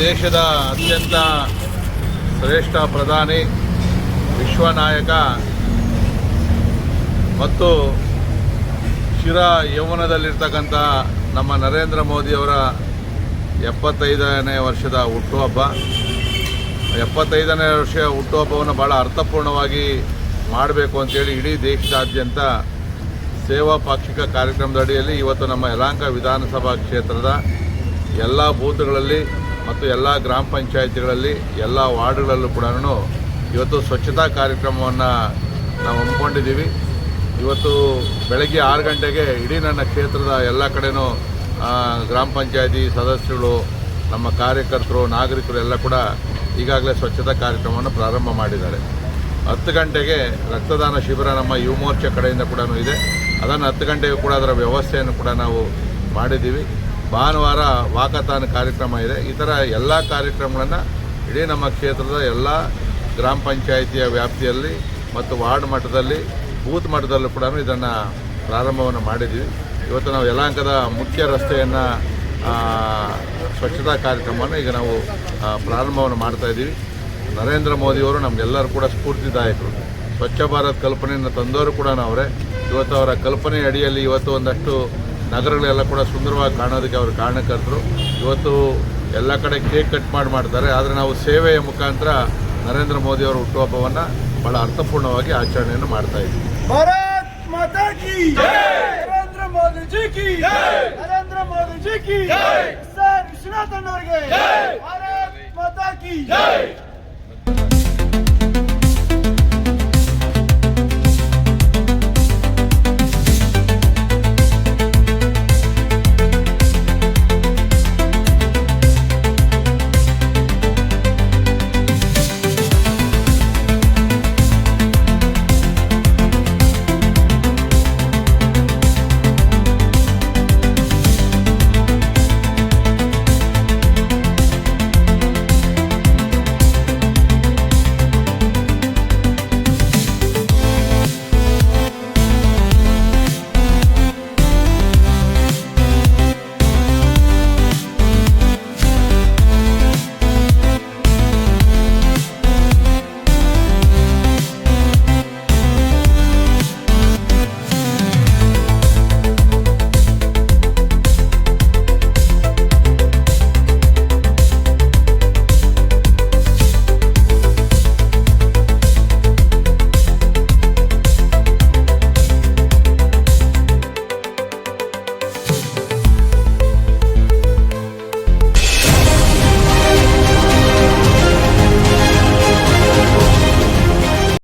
ದೇಶದ ಅತ್ಯಂತ ಶ್ರೇಷ್ಠ ಪ್ರಧಾನಿ, ವಿಶ್ವನಾಯಕ ಮತ್ತು ಶಿರ ಯೌವನದಲ್ಲಿರ್ತಕ್ಕಂಥ ನಮ್ಮ ನರೇಂದ್ರ ಮೋದಿಯವರ ಎಪ್ಪತ್ತೈದನೇ ವರ್ಷದ ಹುಟ್ಟುಹಬ್ಬ. ಎಪ್ಪತ್ತೈದನೇ ವರ್ಷ ಹುಟ್ಟುಹಬ್ಬವನ್ನು ಭಾಳ ಅರ್ಥಪೂರ್ಣವಾಗಿ ಮಾಡಬೇಕು ಅಂತೇಳಿ ಇಡೀ ದೇಶದಾದ್ಯಂತ ಸೇವಾ ಪಾಕ್ಷಿಕ ಕಾರ್ಯಕ್ರಮದ ಅಡಿಯಲ್ಲಿ ಇವತ್ತು ನಮ್ಮ ಯಲಾಂಕ ವಿಧಾನಸಭಾ ಕ್ಷೇತ್ರದ ಎಲ್ಲ ಬೂತ್ಗಳಲ್ಲಿ ಮತ್ತು ಎಲ್ಲ ಗ್ರಾಮ ಪಂಚಾಯಿತಿಗಳಲ್ಲಿ ಎಲ್ಲ ವಾರ್ಡ್ಗಳಲ್ಲೂ ಕೂಡ ಇವತ್ತು ಸ್ವಚ್ಛತಾ ಕಾರ್ಯಕ್ರಮವನ್ನು ನಾವು ಹಮ್ಮಿಕೊಂಡಿದ್ದೀವಿ. ಇವತ್ತು ಬೆಳಗ್ಗೆ ಆರು ಗಂಟೆಗೆ ಇಡೀ ನನ್ನ ಕ್ಷೇತ್ರದ ಎಲ್ಲ ಕಡೆನೂ ಗ್ರಾಮ ಪಂಚಾಯತಿ ಸದಸ್ಯರು, ನಮ್ಮ ಕಾರ್ಯಕರ್ತರು, ನಾಗರಿಕರು ಎಲ್ಲ ಕೂಡ ಈಗಾಗಲೇ ಸ್ವಚ್ಛತಾ ಕಾರ್ಯಕ್ರಮವನ್ನು ಪ್ರಾರಂಭ ಮಾಡಿದ್ದಾರೆ. ಹತ್ತು ಗಂಟೆಗೆ ರಕ್ತದಾನ ಶಿಬಿರ ನಮ್ಮ ಯುವ ಮೋರ್ಚಾ ಕಡೆಯಿಂದ ಕೂಡ ಇದೆ. ಅದನ್ನು ಹತ್ತು ಗಂಟೆಗೂ ಕೂಡ ಅದರ ವ್ಯವಸ್ಥೆಯನ್ನು ಕೂಡ ನಾವು ಮಾಡಿದ್ದೀವಿ. ಭಾನುವಾರ ವಾಕಥಾನ್ ಕಾರ್ಯಕ್ರಮ ಇದೆ. ಈ ಥರ ಎಲ್ಲ ಕಾರ್ಯಕ್ರಮಗಳನ್ನು ಇಡೀ ನಮ್ಮ ಕ್ಷೇತ್ರದ ಎಲ್ಲ ಗ್ರಾಮ ಪಂಚಾಯಿತಿಯ ವ್ಯಾಪ್ತಿಯಲ್ಲಿ ಮತ್ತು ವಾರ್ಡ್ ಮಟ್ಟದಲ್ಲಿ, ಬೂತ್ ಮಟ್ಟದಲ್ಲೂ ಕೂಡ ಇದನ್ನು ಪ್ರಾರಂಭವನ್ನು ಮಾಡಿದ್ದೀವಿ. ಇವತ್ತು ನಾವು ಯಲಾಂಕದ ಮುಖ್ಯ ರಸ್ತೆಯನ್ನು ಸ್ವಚ್ಛತಾ ಕಾರ್ಯಕ್ರಮವನ್ನು ಈಗ ನಾವು ಪ್ರಾರಂಭವನ್ನು ಮಾಡ್ತಾ ಇದ್ದೀವಿ. ನರೇಂದ್ರ ಮೋದಿಯವರು ನಮಗೆಲ್ಲರೂ ಕೂಡ ಸ್ಫೂರ್ತಿದಾಯಕರು ಸ್ವಚ್ಛ ಭಾರತ್ ಕಲ್ಪನೆಯನ್ನು ತಂದವರು ಕೂಡ ಅವರೇ ಇವತ್ತು ಅವರ ಕಲ್ಪನೆ ಅಡಿಯಲ್ಲಿ ಇವತ್ತು ಒಂದಷ್ಟು ನಗರಗಳೆಲ್ಲ ಕೂಡ ಸುಂದರವಾಗಿ ಕಾಣೋದಕ್ಕೆ ಅವರು ಕಾರಣಕರ್ತರು. ಇವತ್ತು ಎಲ್ಲ ಕಡೆ ಕೇಕ್ ಕಟ್ ಮಾಡಿ ಮಾಡ್ತಾರೆ. ಆದರೆ ನಾವು ಸೇವೆಯ ಮುಖಾಂತರ ನರೇಂದ್ರ ಮೋದಿ ಅವರ ಹುಟ್ಟುಹಬ್ಬವನ್ನು ಬಹಳ ಅರ್ಥಪೂರ್ಣವಾಗಿ ಆಚರಣೆಯನ್ನು ಮಾಡ್ತಾ ಇದ್ದೀವಿ. ಮೋದಿ ಜಿ! ಕಿ ನರೇಂದ್ರ ಮೋದಿ ಜಿ! ಕಿ ಸರ್ ಅವರಿಗೆ